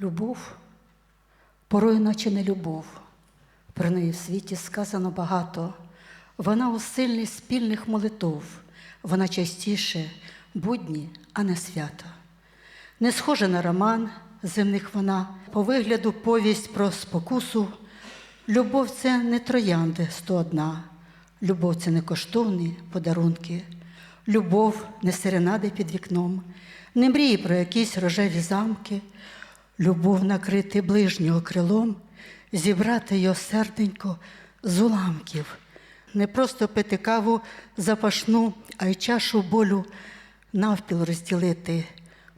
Любов, порою наче не любов. Про неї в світі сказано багато. Вона у сильних спільних молитов, вона частіше будні, а не свято. Не схожа на роман земних вона, по вигляду повість про спокусу. Любов це не троянди 101, любов це не коштовні подарунки, любов не серенади під вікном, не мрії про якісь рожеві замки, любов накрити ближнього крилом, зібрати його серденько з уламків, не просто пити каву запашну, а й чашу болю навпіл розділити,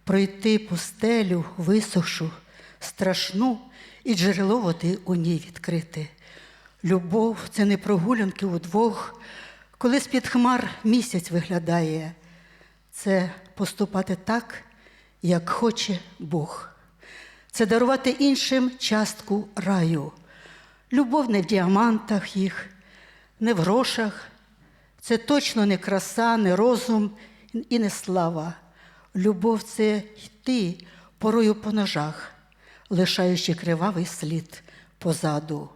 пройти пустелю висохшу, страшну і джерело води у ній відкрити. Любов це не прогулянки удвох, коли з-під хмар місяць виглядає. Це поступати так, як хоче Бог. Це дарувати іншим частку раю. Любов не в діамантах їх, не в грошах. Це точно не краса, не розум і не слава. Любов це йти порою по ножах, лишаючи кривавий слід позаду.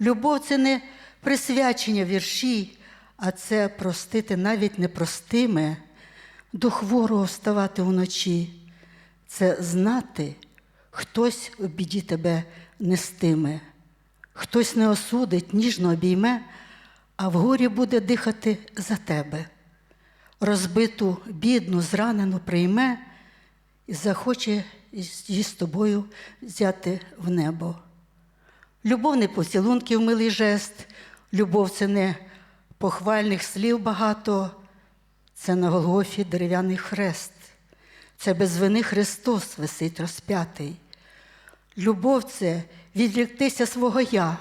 Любов це не присвячення вірші, а це простити навіть непростиме, до хворого вставати вночі. Це знати, хтось в біді тебе нестиме, хтось не осудить, ніжно обійме, а в горі буде дихати за тебе. Розбиту, бідну, зранену прийме і захоче її з тобою взяти в небо. Любов не поцілунків милий жест, любов це не похвальних слів багато, це на Голгофі дерев'яний хрест, це без вини Христос висить розп'ятий. Любов це відріктися свого я,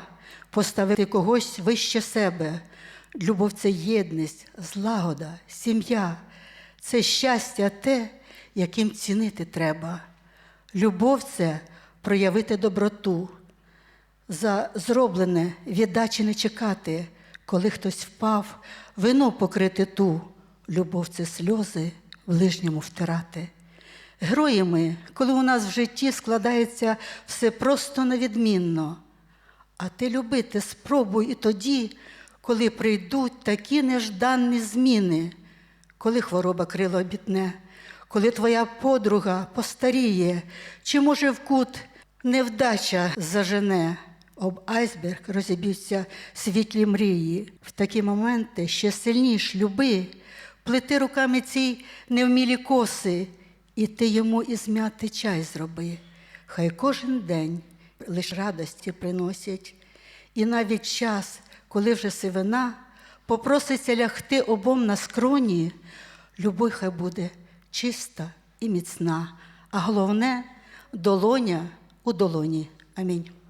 поставити когось вище себе. Любов це єдність, злагода, сім'я, це щастя те, яким цінити треба. Любов це проявити доброту, за зроблене віддачі не чекати, коли хтось впав, вину покрити ту, любов це сльози в лижньому втирати. Герої ми, коли у нас в житті складається все просто невідмінно. А ти любити спробуй і тоді, коли прийдуть такі нежданні зміни, коли хвороба крило обітне, коли твоя подруга постаріє, чи, може, в кут невдача зажене, об айсберг розіб'ються світлі мрії. В такі моменти ще сильніш люби, плети руками ці невмілі коси, і ти йому із м'яти чай зроби. Хай кожен день лиш радості приносять, і навіть час, коли вже сивина, попроситься лягти обом на скроні, любов хай буде чиста і міцна, а головне долоня у долоні. Амінь.